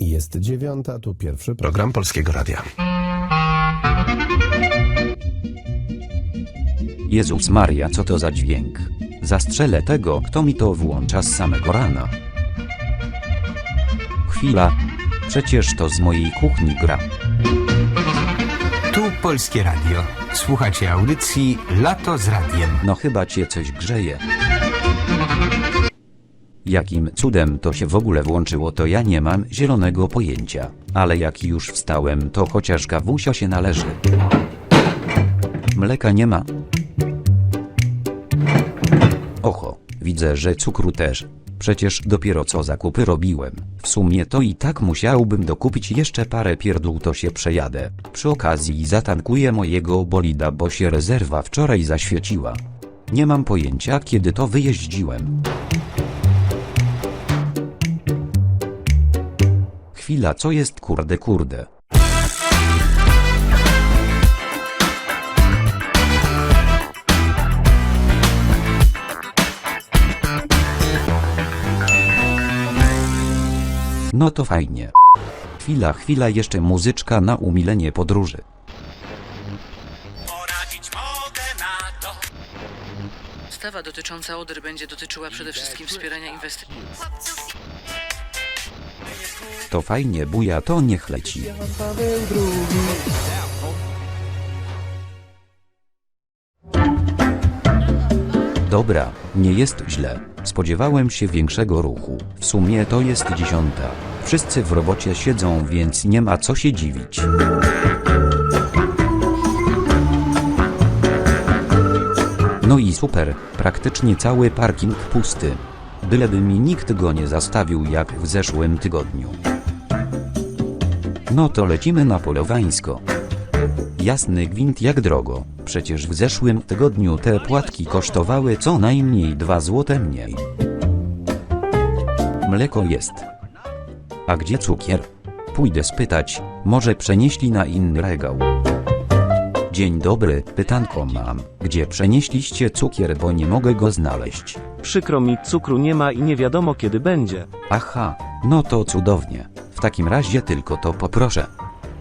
Jest dziewiąta, tu pierwszy program. Polskiego Radia. Jezus Maria, co to za dźwięk? Zastrzelę tego, kto mi to włącza z samego rana. Chwila. Przecież to z mojej kuchni gra. Tu Polskie Radio. Słuchacie audycji Lato z Radiem. No chyba cię coś grzeje. Jakim cudem to się w ogóle włączyło, to ja nie mam zielonego pojęcia. Ale jak już wstałem, to chociaż kawusia się należy. Mleka nie ma. Oho, widzę, że cukru też. Przecież dopiero co zakupy robiłem. W sumie to i tak musiałbym dokupić jeszcze parę pierdół, to się przejadę. Przy okazji zatankuję mojego bolida, bo się rezerwa wczoraj zaświeciła. Nie mam pojęcia, kiedy to wyjeździłem. Chwila, co jest kurde kurde? No to fajnie. Chwila, chwila, jeszcze muzyczka na umilenie podróży. Ustawa dotycząca Odry będzie dotyczyła przede wszystkim wspierania inwestycji. To fajnie, buja, to niech leci. Dobra, nie jest źle. Spodziewałem się większego ruchu. W sumie to jest dziesiąta. Wszyscy w robocie siedzą, więc nie ma co się dziwić. No i super, praktycznie cały parking pusty. Byleby mi nikt go nie zastawił jak w zeszłym tygodniu. No to lecimy na polowańsko. Jasny gwint jak drogo, przecież w zeszłym tygodniu te płatki kosztowały co najmniej 2 złote mniej. Mleko jest. A gdzie cukier? Pójdę spytać, może przenieśli na inny regał. Dzień dobry, pytanko mam. Gdzie przenieśliście cukier, bo nie mogę go znaleźć? Przykro mi, cukru nie ma i nie wiadomo kiedy będzie. Aha, no to cudownie. W takim razie tylko to poproszę.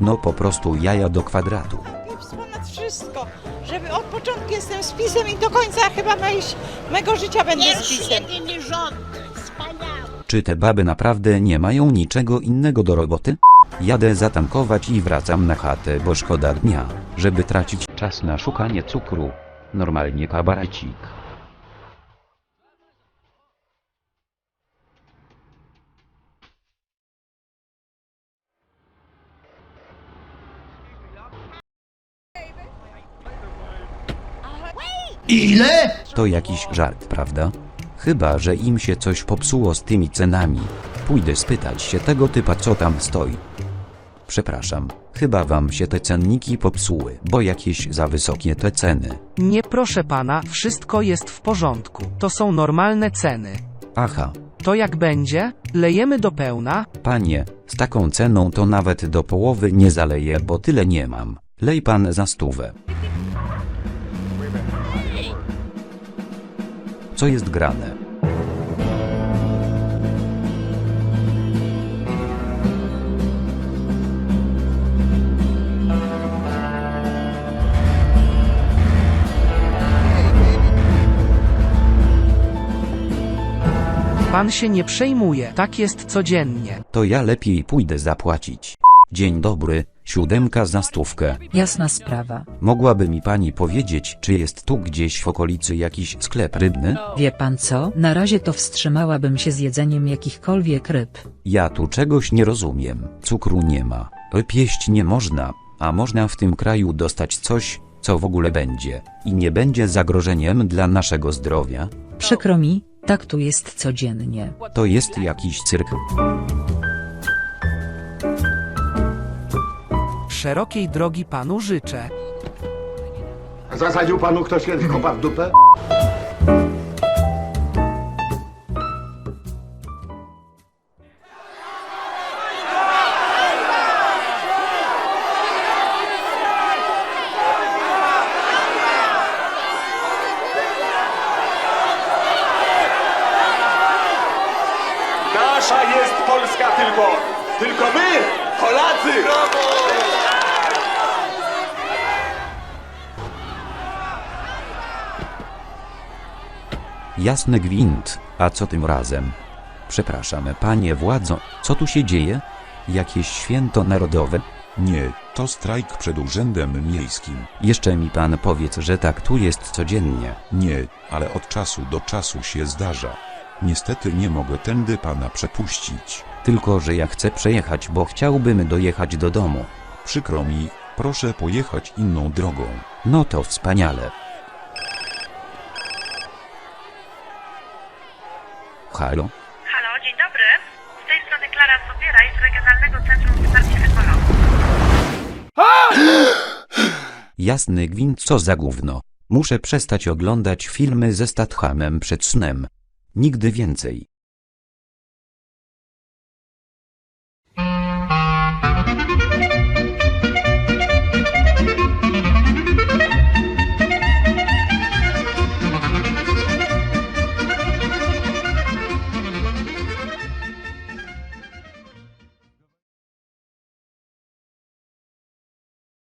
No po prostu jaja do kwadratu. Pips ponad wszystko, żeby od początku jestem z pisem i do końca chyba mojej- mego życia będę z pisem. jedyny rząd. Wspaniały. Czy te baby naprawdę nie mają niczego innego do roboty? Jadę zatankować i wracam na chatę, bo szkoda dnia, żeby tracić czas na szukanie cukru. Normalnie kabarecik. Ile? To jakiś żart, prawda? Chyba, że im się coś popsuło z tymi cenami. Pójdę spytać się tego typa, co tam stoi. Przepraszam, chyba wam się te cenniki popsuły, bo jakieś za wysokie te ceny. Nie proszę pana, wszystko jest w porządku. To są normalne ceny. Aha, To jak będzie? Lejemy do pełna? panie, z taką ceną to nawet do połowy nie zaleję, bo tyle nie mam. Lej pan za stówę. Co jest grane? Pan się nie przejmuje, tak jest codziennie. To ja lepiej pójdę zapłacić. Dzień dobry, siódemka za stówkę. Jasna sprawa. Mogłaby mi pani powiedzieć, czy jest tu gdzieś w okolicy jakiś sklep rybny? Wie pan co? Na razie to wstrzymałabym się z jedzeniem jakichkolwiek ryb. Ja tu czegoś nie rozumiem. Cukru nie ma, ryb jeść nie można, a można w tym kraju dostać coś, co w ogóle będzie i nie będzie zagrożeniem dla naszego zdrowia. Przykro mi, tak tu jest codziennie. To jest jakiś cyrk. Szerokiej drogi panu życzę. Zasadził panu ktoś kiedyś kopa w dupę? Nasza jest Polska tylko, tylko Wy! Polacy! Jasny gwint, a co tym razem? Przepraszam, panie władzo, co tu się dzieje? Jakieś święto narodowe? Nie, to strajk przed urzędem miejskim. Jeszcze mi pan powiedz, że tak tu jest codziennie. Nie, ale od czasu do czasu się zdarza. Niestety nie mogę tędy pana przepuścić. Tylko, że ja chcę przejechać, bo chciałbym dojechać do domu. Przykro mi, proszę pojechać inną drogą. No to wspaniale. Halo? Halo, dzień dobry. Z tej strony Klara Sobieraj z Regionalnego Centrum Wsparcia Ekologii. Jasny gwint, co za gówno. Muszę przestać oglądać filmy ze Stathamem przed snem. Nigdy więcej.